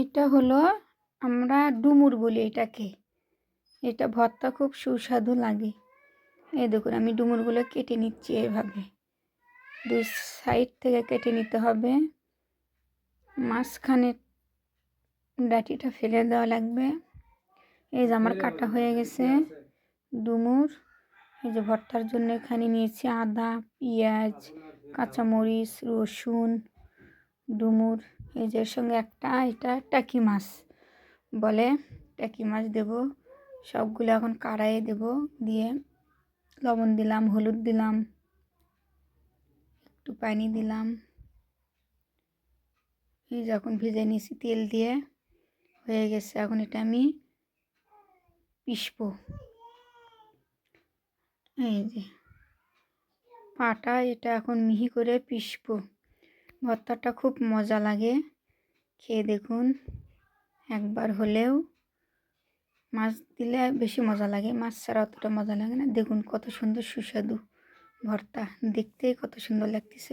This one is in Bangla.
এটা হলো আমরা ডুমুর বলি এটাকে। এটা ভর্তা খুব সুস্বাদু লাগে। এই দেখুন আমি ডুমুরগুলো কেটে নিচ্ছি এভাবে। দুই সাইড থেকে কেটে নিতে হবে। মাঝখানে ডাটিটা ফেলে দেওয়া লাগবে। এই যে আমার কাটা হয়ে গেছে। ডুমুর এই যে ভর্তার জন্য এখানে নিয়েছি আদা পেঁয়াজ কাঁচামরিচ রসুন ডুমুর। এই যে সঙ্গে একটা এটা টাকি মাছ বলে। টাকি মাছ দেব, সবগুলো এখন কাড়াইয়ে দেব, দিয়ে লবণ দিলাম, হলুদ দিলাম, একটু পানি দিলাম। এই যখন ভেজে নিয়েছি তেল দিয়ে, হয়ে গেছে এখন এটা আমি পিসবো এই যে পাটা এটা এখন মিহি করে পিসবো ভর্তাটা খুব মজা লাগে। খেয়ে দেখুন, একবার হলেও মাছ দিলে বেশি মজা লাগে। মাছ ছাড়া অতটা মজা লাগে না। দেখুন কত সুন্দর সুস্বাদু ভর্তা। দেখতে কত সুন্দর লাগতেছে।